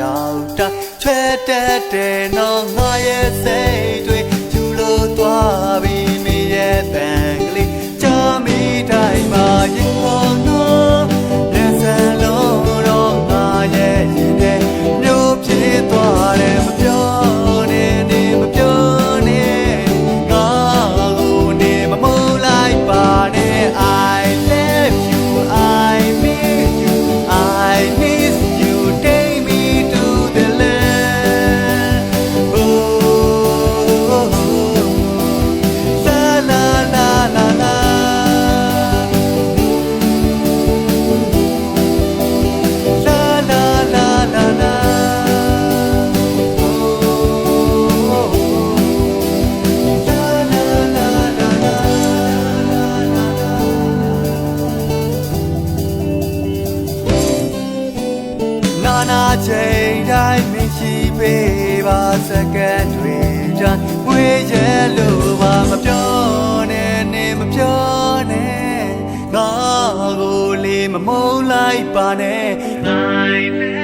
ရောက်တာချွဲတက်တယ်နော်ငါရဲ့စိတ်တွေကျူလို့သွားပြီးနေရဲ့ ချိန်တိုင်းမရှိပေးပါစကန်တွေတိုင်းဝေးရဲလို့ပါမပြောနဲ့နေမပြောနဲ့ငါကိုလေးမမုန်းလိုက်ပါနဲ့ I